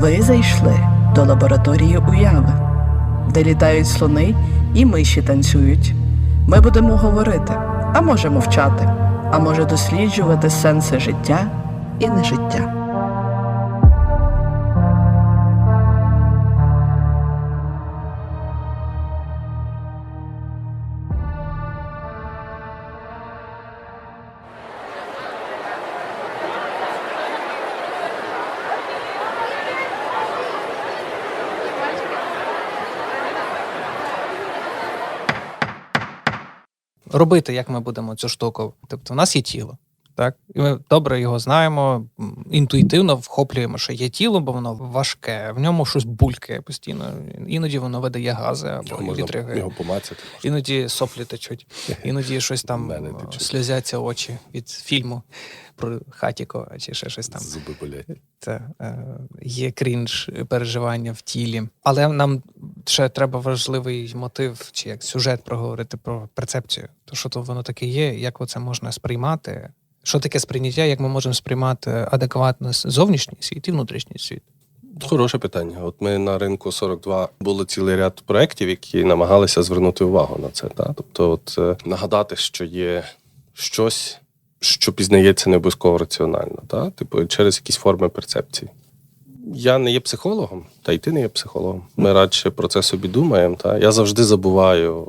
Ви зайшли до лабораторії уяви, де літають слони і миші танцюють. Ми будемо говорити, а може мовчати, а може досліджувати сенси життя і нежиття. Робити, як ми будемо цю штуку. Тобто, в нас є тіло. Так, і ми добре його знаємо, інтуїтивно вхоплюємо, що є тіло, бо воно важке, в ньому щось булькає постійно. Іноді воно видає гази або вітряги. його помацати. Іноді соплі течуть, іноді щось там е, сльозяться очі від фільму про хатіко чи ще щось там. Зуби болять. Це е, є крінж переживання в тілі. Але нам ще треба важливий мотив чи як сюжет проговорити про перцепцію. То що то воно таке є, як це можна сприймати? Що таке сприйняття, як ми можемо сприймати адекватно зовнішній світ і внутрішній світ? Хороше питання. От ми на ринку 42 було цілий ряд проєктів, які намагалися звернути увагу на це. Та? Тобто, от, е, нагадати, що є щось, що пізнається не обов'язково раціонально, та? типу, через якісь форми перцепції. Я не є психологом, та й ти не є психологом. Ми радше про це собі думаємо. Та? Я завжди забуваю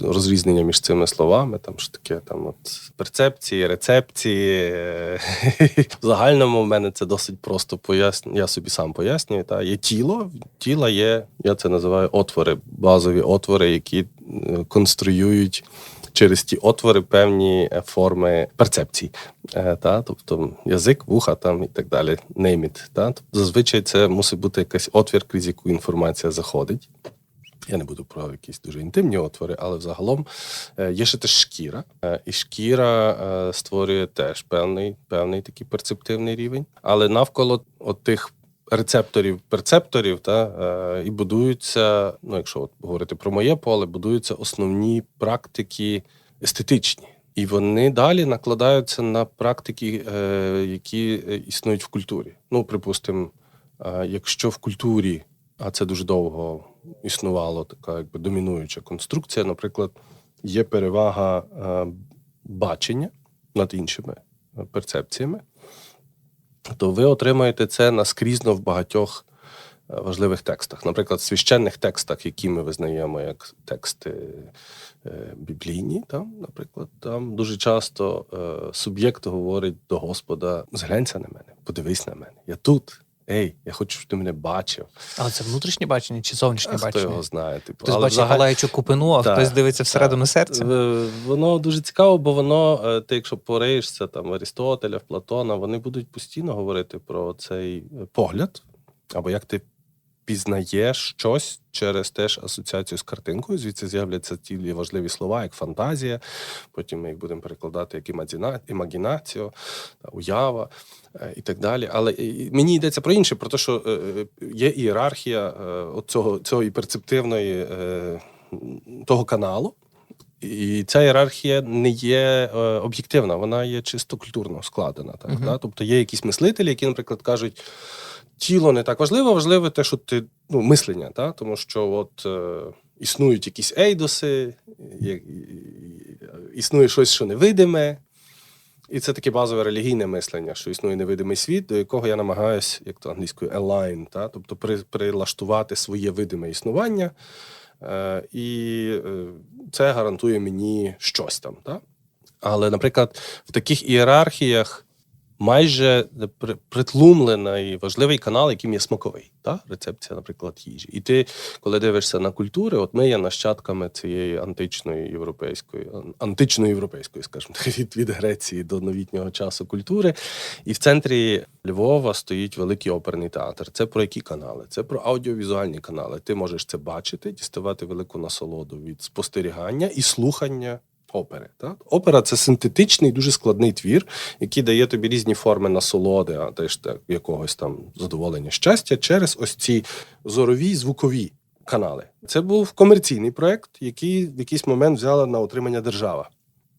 розрізнення між цими словами. Там що таке там от перцепції, рецепції. В загальному в мене це досить просто поясню. Я собі сам пояснюю. Та? Є тіло, тіла є, я це називаю отвори, базові отвори, які е, конструюють через ті отвори певні е, форми перцепцій. Е, Та? Тобто язик, вуха там і так далі. Name та? Тобто, зазвичай це мусить бути якийсь отвір, крізь яку інформація заходить. Я не буду про якісь дуже інтимні отвори, але взагалом е, є ще теж шкіра. І шкіра створює теж певний, певний такий перцептивний рівень. Але навколо от тих рецепторів, перцепторів, та, і будуються, ну якщо от говорити про моє поле, будуються основні практики естетичні. І вони далі накладаються на практики, е, які е, існують в культурі. Ну, припустимо, е, якщо в культурі, а це дуже довго існувала така якби домінуюча конструкція, наприклад, є перевага бачення над іншими перцепціями, то ви отримаєте це наскрізно в багатьох важливих текстах. Наприклад, священних текстах, які ми визнаємо як тексти е, біблійні, там, наприклад, там дуже часто е, суб'єкт говорить до Господа: зглянься на мене, подивись на мене. Я тут. Ей, я хочу, щоб ти мене бачив. Але це внутрішнє бачення чи зовнішнє А хто бачення? його знає? Типу. Хтось бачить взагалі- палаючу купину, а Так, хтось дивиться всередину так. серця. Воно дуже цікаво, бо воно, е, ти, якщо пориєшся там Арістотеля, Платона, вони будуть постійно говорити про цей погляд, або як ти пізнаєш щось через теж асоціацію з картинкою. Звідси з'являться ті важливі слова, як фантазія. Потім ми їх будемо перекладати як імагіна- імагінаціо, уява е, і так далі. Але мені йдеться про інше, про те, що е, е, є ієрархія е, от цього, цього і перцептивної е, того каналу. І ця ієрархія не є е, об'єктивна, вона є чисто культурно складена. Так, Мгм. да? Тобто є якісь мислителі, які, наприклад, кажуть, тіло не так важливо, важливе те, що ти ну, мислення, та? тому що от е, існують якісь ейдоси, є, існує щось, що невидиме. І це таке базове релігійне мислення, що існує невидимий світ, до якого я намагаюся, як то англійською, align, та? тобто при, прилаштувати своє видиме існування. Е, і е, це гарантує мені щось там. Та? Але, наприклад, в таких ієрархіях майже при- притлумлений важливий канал, яким є смаковий, та? рецепція, наприклад, їжі. І ти, коли дивишся на культури, от ми є нащадками цієї античної європейської, античної європейської, скажімо так, від, від Греції до новітнього часу культури. І в центрі Львова стоїть великий оперний театр. Це про які канали? Це про аудіовізуальні канали. Ти можеш це бачити, діставати велику насолоду від спостерігання і слухання. Опери. Так? Опера це синтетичний, дуже складний твір, який дає тобі різні форми насолоди, а теж так, якогось там задоволення щастя через ось ці зорові звукові канали. Це був комерційний проект, який в якийсь момент взяла на отримання держава.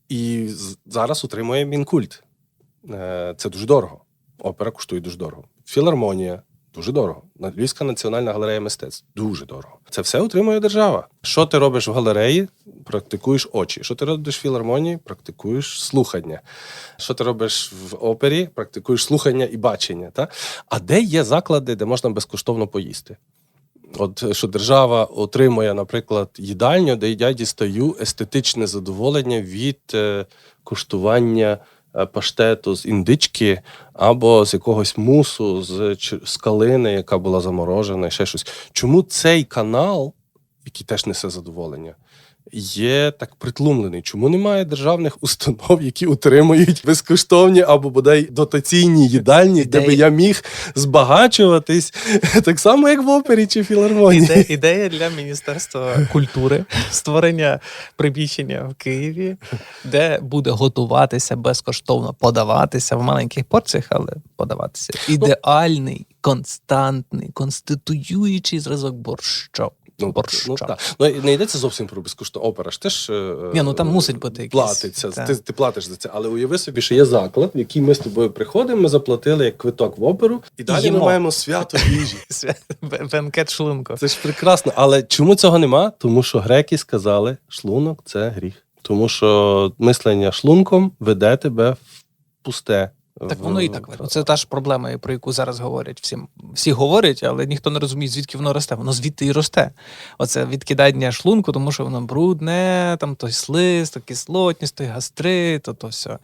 І зараз утримує Мінкульт. Е, Це дуже дорого. Опера коштує дуже дорого. Філармонія Дуже дорого. Львівська національна галерея мистецтв дуже дорого. Це все утримує держава. Що ти робиш в галереї? Практикуєш очі. Що ти робиш в філармонії? Практикуєш слухання. Що ти робиш в опері? Практикуєш слухання і бачення. Та? А де є заклади, де можна безкоштовно поїсти? От що держава отримує, наприклад, їдальню, де я дістаю естетичне задоволення від е, куштування паштету з індички або з якогось мусу, з, скалини, яка була заморожена, і ще щось. Чому цей канал, який теж несе задоволення, є так притлумлений? Чому немає державних установ, які утримують безкоштовні або бодай дотаційні їдальні, де би я міг збагачуватись так само, як в опері чи філармонії? Іде, ідея для Міністерства культури створення приміщення в Києві, де буде готуватися безкоштовно, подаватися в маленьких порціях, але подаватися. Ідеальний, константний, конституюючий зразок борщу. Ну, борща. ну, так. ну, не йдеться зовсім про безкоштовно. Опера ж теж е, Ні, ну, там мусить бути якісь, платиться. та. Ти, ти платиш за це. Але уяви собі, що є заклад, в який ми з тобою приходимо. Ми заплатили як квиток в оперу, і далі Їмо. ми маємо свято їжі. Бенкет шлунку. Це ж прекрасно. Але чому цього нема? Тому що греки сказали, шлунок це гріх. Тому що мислення шлунком веде тебе в пусте. Так воно і так видно. Це та ж проблема, про яку зараз говорять всім. Всі говорять, але ніхто не розуміє, звідки воно росте. Воно звідти і росте. Оце відкидання шлунку, тому що воно брудне, там той слиз, то кислотність, той гастрит, то, то все.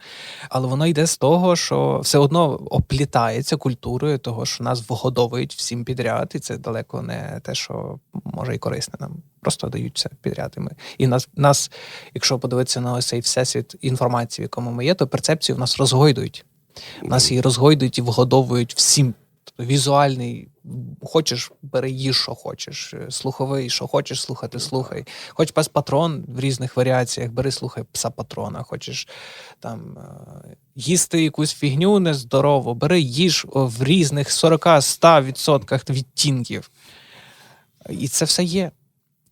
Але воно йде з того, що все одно оплітається культурою того, що нас вгодовують всім підряд, і це далеко не те, що може і корисне нам. Просто дають це підряд. І, нас, нас, якщо подивитися на ось цей всесвіт інформації, в якому ми є, то перцепцію в нас розгойдують. Нас її розгойдують і вгодовують всім. Тобто візуальний, хочеш, бери їж, що хочеш, е, слуховий, що хочеш слухати, слухай. Хоч пес патрон в різних варіаціях, бери, слухай пса патрона. Хочеш там е, їсти якусь фігню нездорову, бери їж в різних 40-100% відтінків. І це все є.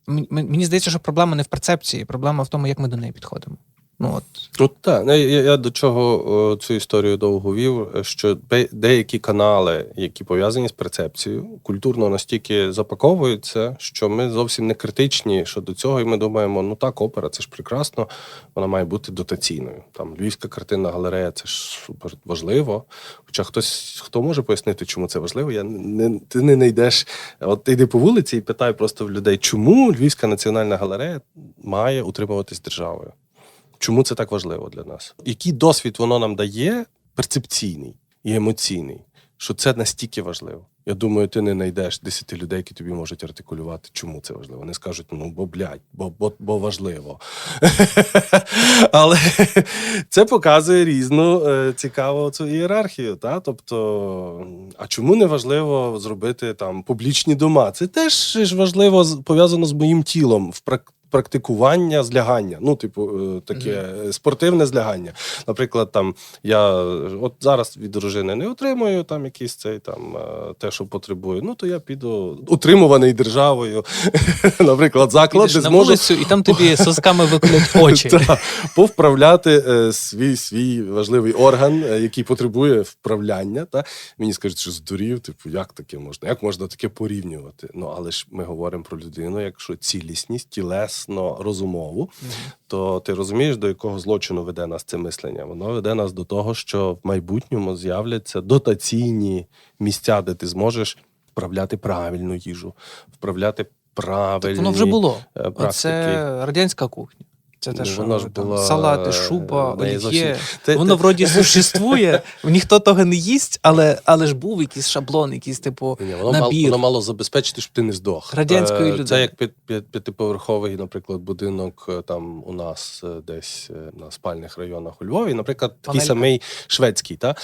Мені здається, що проблема не в перцепції, проблема в тому, як ми до неї підходимо. Ну от Ну так, Ну, я, я до чого о, цю історію довго вів, що деякі канали, які пов'язані з перцепцією, культурно настільки запаковуються, що ми зовсім не критичні щодо цього, і ми думаємо, ну так, опера, це ж прекрасно, вона має бути дотаційною. Там Львівська картинна галерея, це ж супер важливо. Хоча хтось хто може пояснити, чому це важливо, я не ти не знайдеш. От ти йди по вулиці і питай просто в людей, чому Львівська національна галерея має утримуватись державою. Чому це так важливо для нас? Який досвід воно нам дає, перцепційний і емоційний, що це настільки важливо. Я думаю, ти не знайдеш 10 людей, які тобі можуть артикулювати, чому це важливо. Вони скажуть, ну бо блядь, бо, бо, бо важливо. Але це показує різну е, цікаву цю ієрархію. Та? Тобто, а чому не важливо зробити там публічні дома? Це теж важливо пов'язано з моїм тілом в практикування злягання. Ну, типу, е, таке е, спортивне злягання. Наприклад, там я от зараз від дружини не отримую там якийсь цей там е, те, що потребую. Ну то я піду утримуваний державою, наприклад, заклад, де зможу вулицю, і там тобі сосками виколють очі. повправляти е, свій, свій важливий орган, який потребує вправляння. Та мені скажуть, що здурів, типу, як таке можна? Як можна таке порівнювати? Ну але ж ми говоримо про людину, якщо цілісність, тілесно, розумову, то ти розумієш, до якого злочину веде нас це мислення? Воно веде нас до того, що в майбутньому з'являться дотаційні місця, де ти зможеш вправляти правильну їжу, вправляти правильні Так воно вже було. е, практики. Це радянська кухня. Це те, Ну, що вона ж там, була, салати, е, шуба, олів'є. зовсім- Воно вроді существує, ніхто того не їсть, але, але ж був якийсь шаблон, якийсь типу Ні, воно, мало, воно мало забезпечити, щоб ти не здох. Радянської Е, людини. Це як п'ят- п'ят- п'ятиповерховий, наприклад, будинок е, там у нас десь на спальних районах у Львові. Наприклад, такий Панелька. самий шведський, та?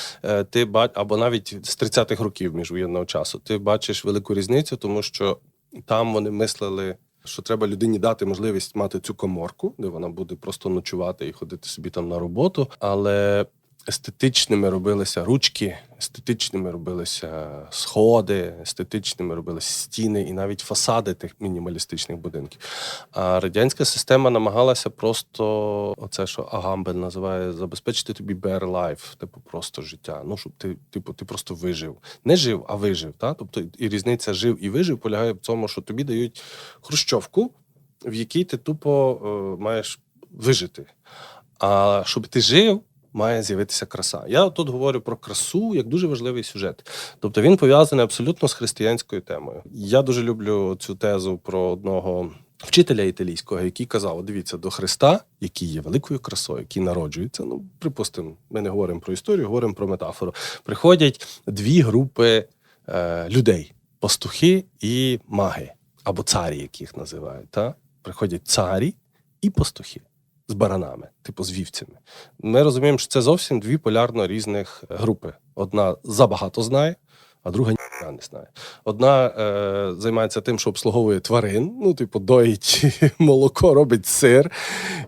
Ти ба... або навіть з 30-х років міжвоєнного часу. Ти бачиш велику різницю, тому що там вони мислили. Що треба людині дати можливість мати цю коморку, де вона буде просто ночувати і ходити собі там на роботу. Але естетичними робилися ручки, естетичними робилися сходи, естетичними робилися стіни і навіть фасади тих мінімалістичних будинків. А радянська система намагалася просто оце, що Агамбель називає, забезпечити тобі bare life, типу просто життя. Ну, щоб ти, типу, ти просто вижив. Не жив, а вижив. Та? Тобто і різниця жив і вижив полягає в цьому, що тобі дають хрущовку, в якій ти тупо е, маєш вижити. А щоб ти жив, має з'явитися краса. Я тут говорю про красу як дуже важливий сюжет. Тобто він пов'язаний абсолютно з християнською темою. Я дуже люблю цю тезу про одного. Вчителя італійського, який казав: дивіться до Христа, який є великою красою, який народжується. Ну, припустимо, ми не говоримо про історію, говоримо про метафору. Приходять дві групи е, людей: пастухи і маги, або царі, як їх називають. Та? Приходять царі і пастухи з баранами, типу з вівцями. Ми розуміємо, що це зовсім дві полярно різних групи. Одна забагато знає, а друга ніхто не знає. Одна е, займається тим, що обслуговує тварин, ну, типу, доїть молоко, робить сир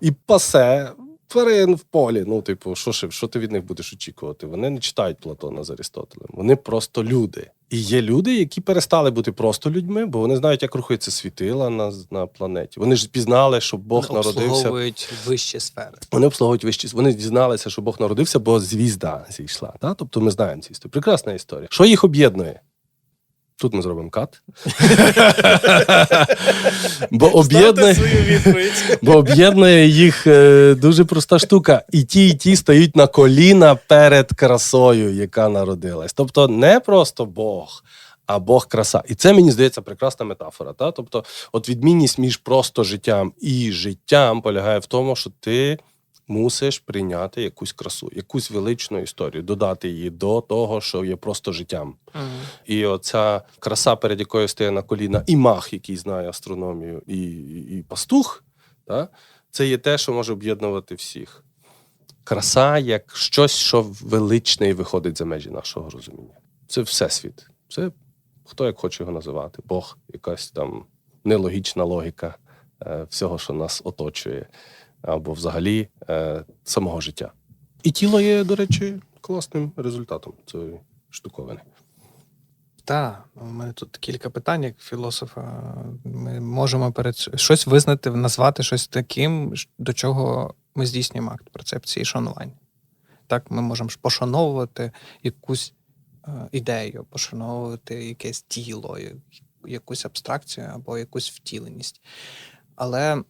і пасе. Тварин в полі, ну, типу, що, ще- що ти від них будеш очікувати? Вони не читають Платона з Аристотелем. Вони просто люди. І є люди, які перестали бути просто людьми, бо вони знають, як рухаються світила на, на планеті. Вони ж пізнали, що Бог Вони народився. обслуговують вищі сфери. Вони обслуговують вищі. Вони дізналися, що Бог народився, бо звізда зійшла. Та? Тобто ми знаємо цю історію. Прекрасна історія. Що їх об'єднує? Тут ми зробимо кат. Бо об'єднує, бо об'єднує їх е, дуже проста штука. І ті, і ті стають на коліна перед красою, яка народилась. Тобто не просто Бог. А Бог краса. І це мені здається прекрасна метафора. Та? Тобто, от відмінність між просто життям і життям полягає в тому, що ти мусиш прийняти якусь красу, якусь величну історію, додати її до того, що є просто життям. І оця краса, перед якою стає на коліна, і мах, який знає астрономію, і, і, і пастух, та? це є те, що може об'єднувати всіх. Краса як щось, що величне і виходить за межі нашого розуміння. Це всесвіт. Це хто як хоче його називати. Бог, якась там нелогічна логіка е, всього, що нас оточує, або взагалі е, самого життя. І тіло є, до речі, класним результатом цієї штуковини. Так, у мене тут кілька питань, як філософа. Ми можемо перед щось визнати, назвати щось таким, до чого ми здійснюємо акт перцепції і шанування. Так, ми можемо пошановувати якусь е, ідею, пошановувати якесь тіло, якусь абстракцію або якусь втіленість. Але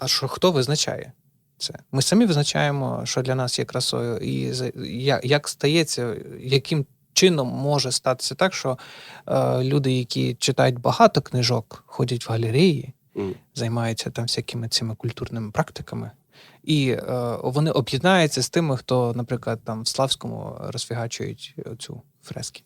а що хто визначає це? Ми самі визначаємо, що для нас є красою, і за- я- як стається, яким чином може статися так, що е, люди, які читають багато книжок, ходять в галереї, М. займаються там всякими цими культурними практиками, і е, вони об'єднаються з тими, хто, наприклад, там в Славському розфігачують цю фрески.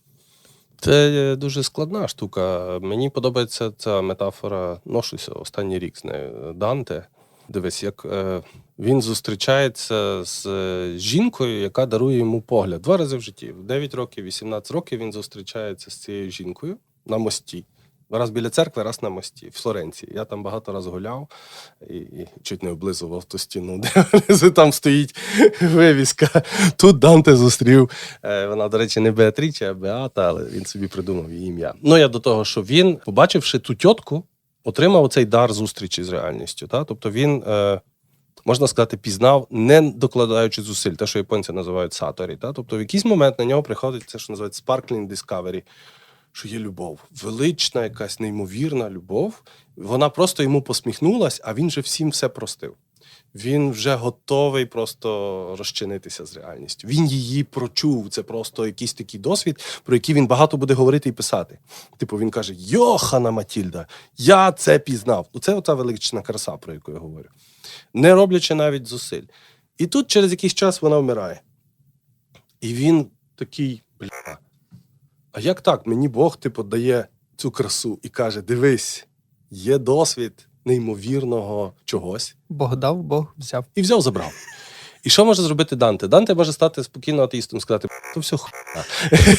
Це е, дуже складна штука. Мені подобається ця метафора. Ношуся останній рік з нею. Данте. Дивись, як е, він зустрічається з е, жінкою, яка дарує йому погляд два рази в житті. В 9 років, 18 років він зустрічається з цією жінкою на мості. Раз біля церкви, раз на мості, в Флоренції. Я там багато разів гуляв і, і чуть не облизував ту стіну, де там стоїть вивіска. Тут Данте зустрів. Е, Вона, до речі, не Беатріче, а Беата, але він собі придумав її ім'я. Ну, я до того, що він, побачивши ту тітку, отримав цей дар зустрічі з реальністю. Та? Тобто він, е, можна сказати, пізнав, не докладаючи зусиль, те, що японці називають саторі. Та? Тобто в якийсь момент на нього приходить це, що називається sparkling discovery, що є любов. Велична, якась неймовірна любов. Вона просто йому посміхнулась, а він же всім все простив. Він вже готовий просто розчинитися з реальністю. Він її прочув. Це просто якийсь такий досвід, про який він багато буде говорити і писати. Типу, він каже: Йохана Матільда, я це пізнав. Ну, Це оця велична краса, про яку я говорю. Не роблячи навіть зусиль. І тут через якийсь час вона вмирає. І він такий, бля. А як так? Мені Бог типу дає цю красу і каже: дивись, є досвід неймовірного чогось Бог дав, Бог взяв. і взяв, забрав. І що може зробити Данте? Данте може стати спокійно атеїстом, сказати, то все хуйня.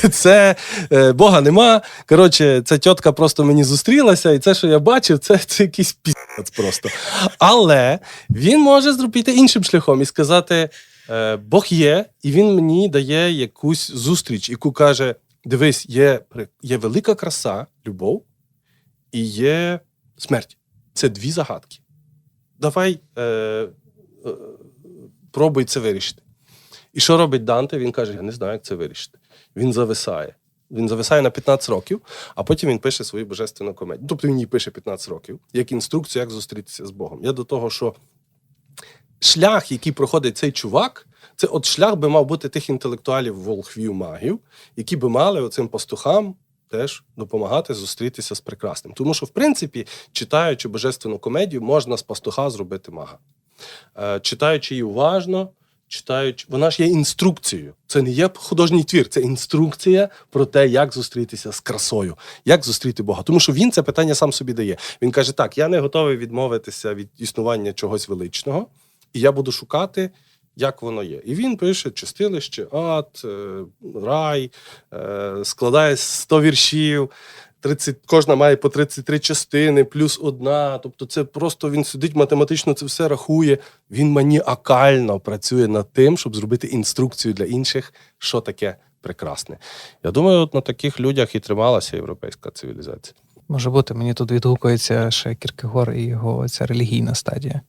Це е, Бога нема. Коротше, ця тітка просто мені зустрілася, і це, що я бачив, це, це якийсь піздець просто. Але він може зробити іншим шляхом і сказати: Е, Бог є, і він мені дає якусь зустріч, яку каже: дивись, є, є велика краса, любов, і є смерть. Це дві загадки. Давай е, е, пробуй це вирішити. І що робить Данте? Він каже: Я не знаю, як це вирішити. Він зависає. Він зависає на 15 років, а потім він пише свою божественну комедію. Тобто він її пише 15 років, як інструкцію, як зустрітися з Богом. Я до того, що шлях, який проходить цей чувак, це от шлях би мав бути тих інтелектуалів волхвів магів, які би мали оцим пастухам теж допомагати зустрітися з прекрасним. Тому що, в принципі, читаючи божественну комедію, можна з пастуха зробити мага. Е, читаючи її уважно, читаючи, вона ж є інструкцією. Це не є художній твір, це інструкція про те, як зустрітися з красою, як зустріти Бога. Тому що він це питання сам собі дає. Він каже: так, я не готовий відмовитися від існування чогось величного, і я буду шукати. Як воно є. І він пише чистилище, ад, е, рай, е, складає 100 віршів, 30, кожна має по 33 частини, плюс одна. Тобто, це просто він сидить математично, це все рахує. Він маніакально працює над тим, щоб зробити інструкцію для інших, що таке прекрасне. Я думаю, от на таких людях і трималася європейська цивілізація. Може бути, мені тут відгукується ще Кіркегор і його ця релігійна стадія,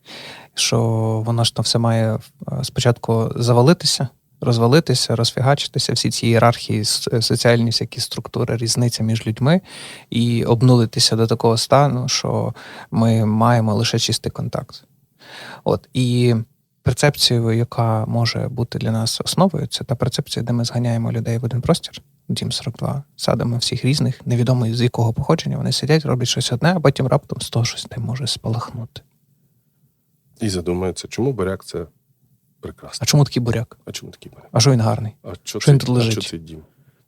що воно ж то все має е, спочатку завалитися, розвалитися, розфігачитися, всі ці ієрархії, е, соціальні всякі структури, різниця між людьми, і обнулитися до такого стану, що ми маємо лише чистий контакт. От і перцепцією, яка може бути для нас основою, це та перцепція, де ми зганяємо людей в один простір. Дім 42, садимо всіх різних, невідомо з якого походження. Вони сидять, роблять щось одне, а потім раптом з того щось не може спалахнути. І задумаються, чому буряк це прекрасно. А чому такий буряк? А чому такий буряк? А що він гарний? А що, Що він це, тут а лежить? що це дім?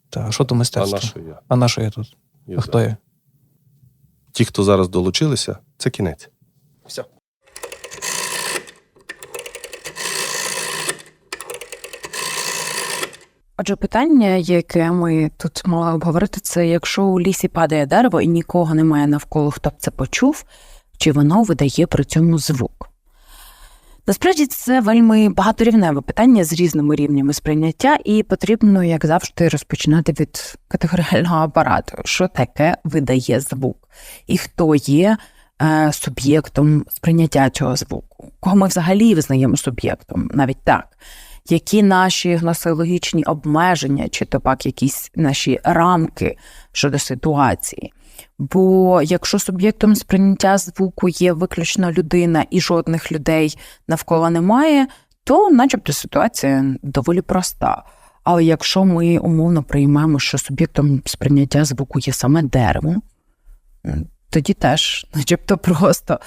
Та а що то А на що я? А на що я тут? Я А хто я? Ті, хто зараз долучилися, це кінець. Все. Отже, питання, яке ми тут мали обговорити, це якщо у лісі падає дерево і нікого немає навколо, хто б це почув, чи воно видає при цьому звук? Насправді це вельми багаторівневе питання з різними рівнями сприйняття, і потрібно, як завжди, розпочинати від категоріального апарату, що таке видає звук, і хто є е, суб'єктом сприйняття цього звуку, кого ми взагалі визнаємо суб'єктом, навіть так які наші гносеологічні обмеження, чи то пак якісь наші рамки щодо ситуації. Бо якщо суб'єктом сприйняття звуку є виключно людина і жодних людей навколо немає, то начебто ситуація доволі проста. Але якщо ми умовно приймемо, що суб'єктом сприйняття звуку є саме дерево, тоді теж, начебто, просто.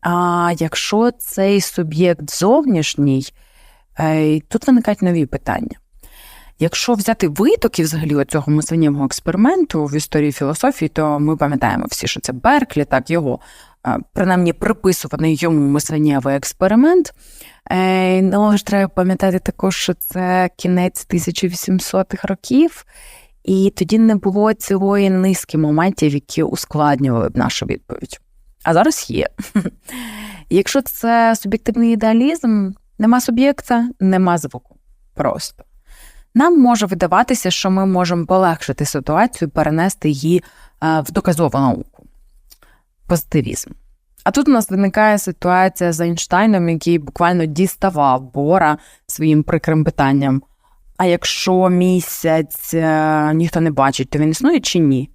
А якщо цей суб'єкт зовнішній, Е, Тут виникають нові питання. Якщо взяти витоки взагалі цього мисленнєвого експерименту в історії філософії, то ми пам'ятаємо всі, що це Берклі, так його е, принаймні приписуваний йому мисленнєвий експеримент. Е, Ну, ж треба пам'ятати також, що це кінець 1800-х років, і тоді не було цілої низки моментів, які ускладнювали б нашу відповідь. А зараз є. Якщо це суб'єктивний ідеалізм, Нема суб'єкта, нема звуку. Просто. Нам може видаватися, що ми можемо полегшити ситуацію, перенести її е, в доказову науку. Позитивізм. А тут у нас виникає ситуація з Айнштайном, який буквально діставав Бора своїм прикрим питанням: а якщо місяць е, ніхто не бачить, то він існує чи ні?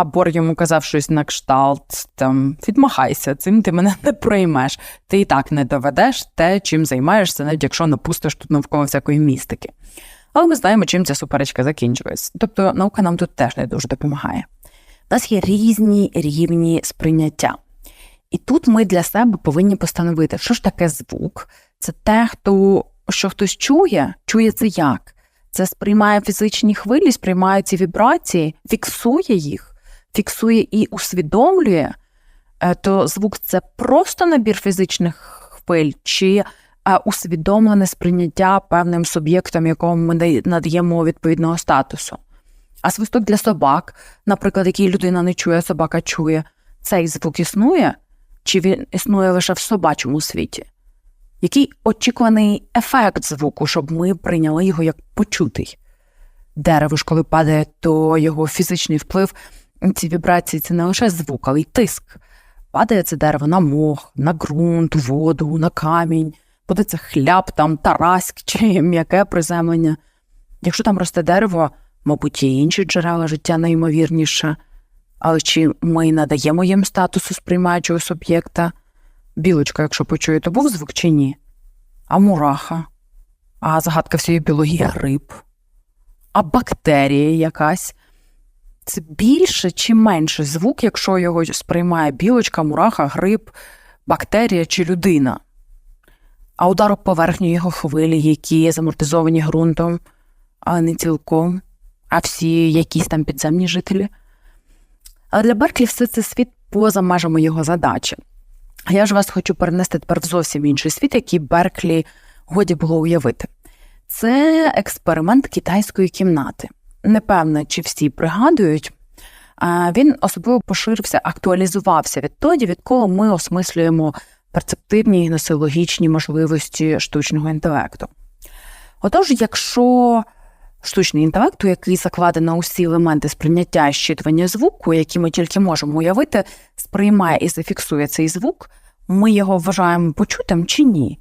А Бор йому казав щось на кшталт, там відмахайся, цим ти мене не приймеш. Ти і так не доведеш те, чим займаєшся, навіть якщо напустиш тут навколо всякої містики. Але ми знаємо, чим ця суперечка закінчується. Тобто наука нам тут теж не дуже допомагає. У нас є різні рівні сприйняття. І тут ми для себе повинні постановити, що ж таке звук. Це те, хто що хтось чує, чує це як? Це сприймає фізичні хвилі, сприймає ці вібрації, фіксує їх, фіксує і усвідомлює, Е, то звук це просто набір фізичних хвиль, чи е, усвідомлене сприйняття певним суб'єктом, якому ми надаємо відповідного статусу. А свисток для собак, наприклад, який людина не чує, собака чує, цей звук існує, чи він існує лише в собачому світі? Який очікуваний ефект звуку, щоб ми прийняли його як почутий? Дерево ж, коли падає, то його фізичний вплив, ці вібрації це не лише звук, але й тиск. Падає це дерево на мох, на ґрунт, воду, на камінь, буде хляб, там тараськ чи м'яке приземлення. Якщо там росте дерево, мабуть, є інші джерела життя найімовірніше. Але чи ми надаємо їм статусу сприймаючого суб'єкта? Білочка, якщо почує, то був звук чи ні? А мураха? А загадка всієї біології гриб? А бактерія якась? Це більше чи менше звук, якщо його сприймає білочка, мураха, гриб, бактерія чи людина? А удар об поверхню його хвилі, які замортизовані ґрунтом, але не цілком, а всі якісь там підземні жителі. Але для Берклі все це світ поза межами його задачі. А я ж вас хочу перенести тепер в зовсім інший світ, який Берклі годі було уявити. Це експеримент китайської кімнати. Непевно, чи всі пригадують. Він особливо поширився, актуалізувався відтоді, відколи ми осмислюємо перцептивні і гносеологічні можливості штучного інтелекту. Отож, якщо штучний інтелект, у який закладено усі елементи сприйняття і щитування звуку, які ми тільки можемо уявити, сприймає і зафіксує цей звук, ми його вважаємо почутим чи ні?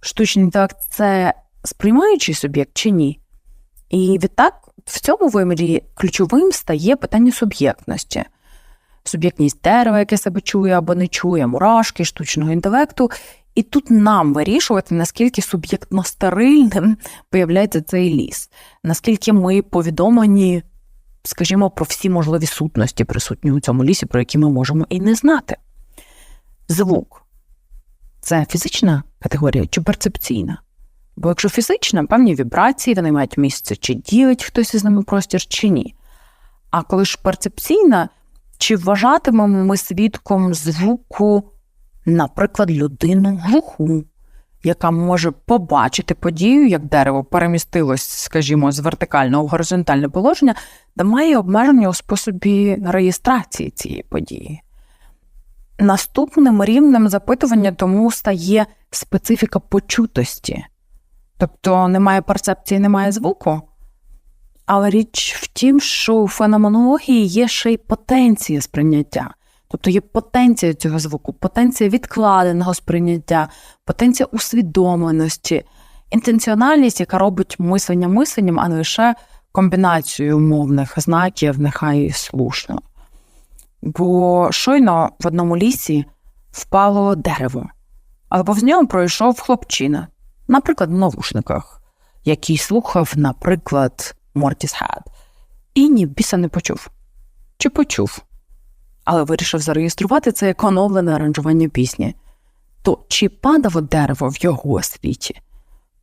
Штучний інтелект це сприймаючий суб'єкт чи ні? І відтак в цьому вимірі ключовим стає питання суб'єктності. Суб'єктність дерева, яке себе чує або не чує, мурашки, штучного інтелекту. І тут нам вирішувати, наскільки суб'єктно стерильним виявляється цей ліс, наскільки ми повідомлені, скажімо, про всі можливі сутності, присутні у цьому лісі, про які ми можемо і не знати. Звук це фізична категорія чи перцепційна? Бо якщо фізична, певні вібрації, вони мають місце, чи ділить хтось із ними простір, чи ні. А коли ж перцепційна, чи вважатимемо ми свідком звуку, наприклад, людину глуху, яка може побачити подію, як дерево перемістилось, скажімо, з вертикального в горизонтальне положення, та має обмеження у способі реєстрації цієї події. Наступним рівнем запитування тому стає специфіка почутості. Тобто немає перцепції, немає звуку. Але річ в тім, що у феноменології є ще й потенція сприйняття. Тобто є потенція цього звуку, потенція відкладеного сприйняття, потенція усвідомленості, інтенціональність, яка робить мислення мисленням, а не лише комбінацію умовних знаків, нехай слушно. Бо щойно в одному лісі впало дерево, а повз нього пройшов хлопчина, наприклад, в навушниках, який слухав, наприклад, Мортіс Хед, і ні біса не почув. Чи почув? Але вирішив зареєструвати це як оновлене аранжування пісні. То чи падало дерево в його світі?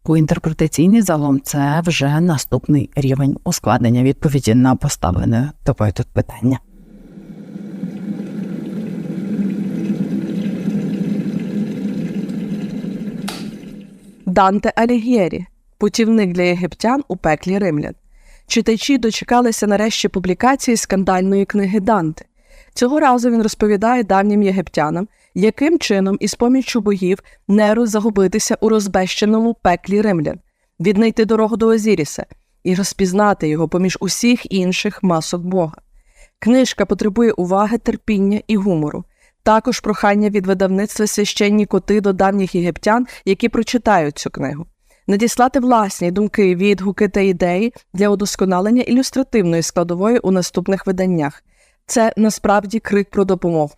Бо інтерпретаційний загалом це вже наступний рівень ускладнення відповіді на поставлене тобою тут питання. Данте Алігєрі, путівник для єгиптян у пеклі римлян. Читачі дочекалися нарешті публікації скандальної книги Данте. Цього разу він розповідає давнім єгиптянам, яким чином із поміччю богів Неру загубитися у розбещеному пеклі римлян, віднайти дорогу до Озіріса і розпізнати його поміж усіх інших масок Бога. Книжка потребує уваги, терпіння і гумору. Також прохання від видавництва священні коти до давніх єгиптян, які прочитають цю книгу. Надіслати власні думки, відгуки та ідеї для удосконалення ілюстративної складової у наступних виданнях. Це насправді крик про допомогу.